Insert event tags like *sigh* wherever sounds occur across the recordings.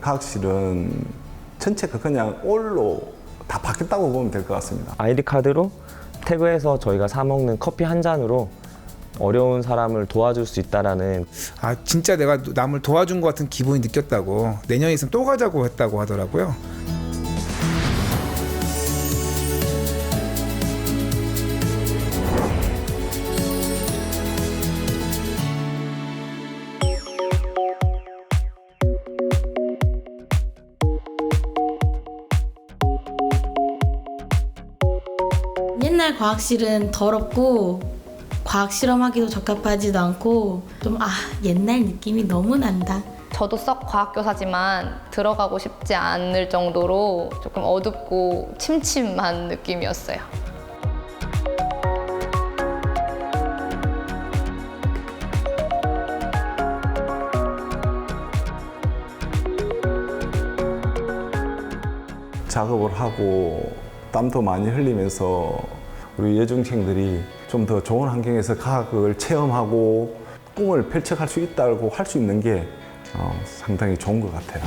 과학실은 전체가 그냥 올로 다 바뀌었다고 보면 될 것 같습니다. 아이디 카드로 태그해서 저희가 사 먹는 커피 한 잔으로 어려운 사람을 도와줄 수 있다라는 아 진짜 내가 남을 도와준 것 같은 기분이 느꼈다고 내년에 있으면 또 가자고 했다고 하더라고요. 옛날 과학실은 더럽고 과학 실험하기도 적합하지도 않고 좀 아 옛날 느낌이 너무 난다. 저도 썩 과학교사지만 들어가고 싶지 않을 정도로 조금 어둡고 침침한 느낌이었어요. 작업을 하고 땀도 많이 흘리면서 우리 여중생들이 좀 더 좋은 환경에서 과학을 체험하고 꿈을 펼쳐갈 수 있다고 할 수 있는 게 어, 상당히 좋은 것 같아요.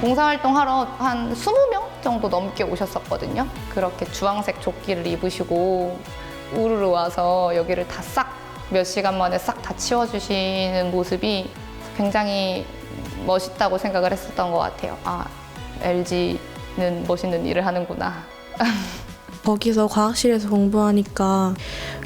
봉사활동 하러 한 20명 정도 넘게 오셨었거든요. 그렇게 주황색 조끼를 입으시고 우르르 와서 여기를 다 싹 몇 시간 만에 싹 다 치워주시는 모습이 굉장히 멋있다고 생각을 했었던 것 같아요. 아, LG는 멋있는 일을 하는구나. *laughs* 거기서 과학실에서 공부하니까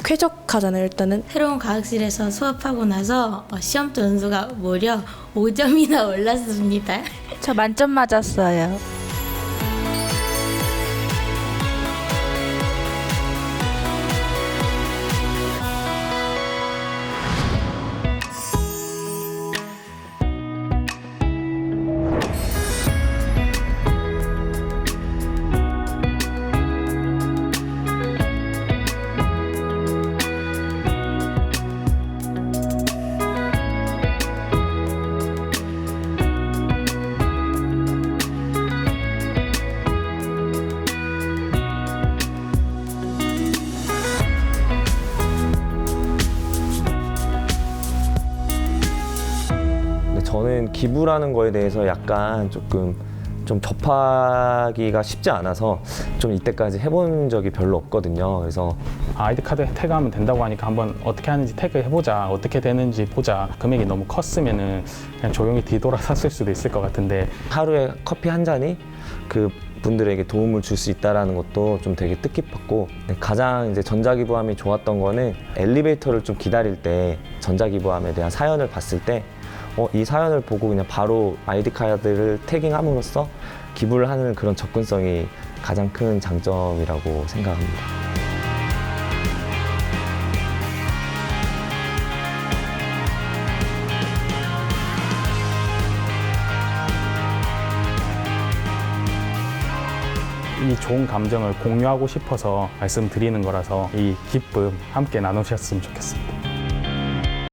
쾌적하잖아요, 일단은. 새로운 과학실에서 수업하고 나서 어, 시험 점수가 무려 5점이나 올랐습니다. 저 만점 맞았어요. 저는 기부라는 거에 대해서 약간 조금 좀 접하기가 쉽지 않아서 좀 이때까지 해본 적이 별로 없거든요. 그래서 아이디 카드 태그하면 된다고 하니까 한번 어떻게 하는지 태그해보자 어떻게 되는지 보자 금액이 너무 컸으면은 그냥 조용히 뒤돌아 샀을 수도 있을 것 같은데 하루에 커피 한 잔이 그 분들에게 도움을 줄 수 있다라는 것도 좀 되게 뜻깊었고 근데 가장 이제 전자기부함이 좋았던 거는 엘리베이터를 좀 기다릴 때 전자기부함에 대한 사연을 봤을 때 어, 이 사연을 보고 그냥 바로 아이디 카드를 태깅함으로써 기부를 하는 그런 접근성이 가장 큰 장점이라고 생각합니다. 이 좋은 감정을 공유하고 싶어서 말씀드리는 거라서 이 기쁨 함께 나누셨으면 좋겠습니다.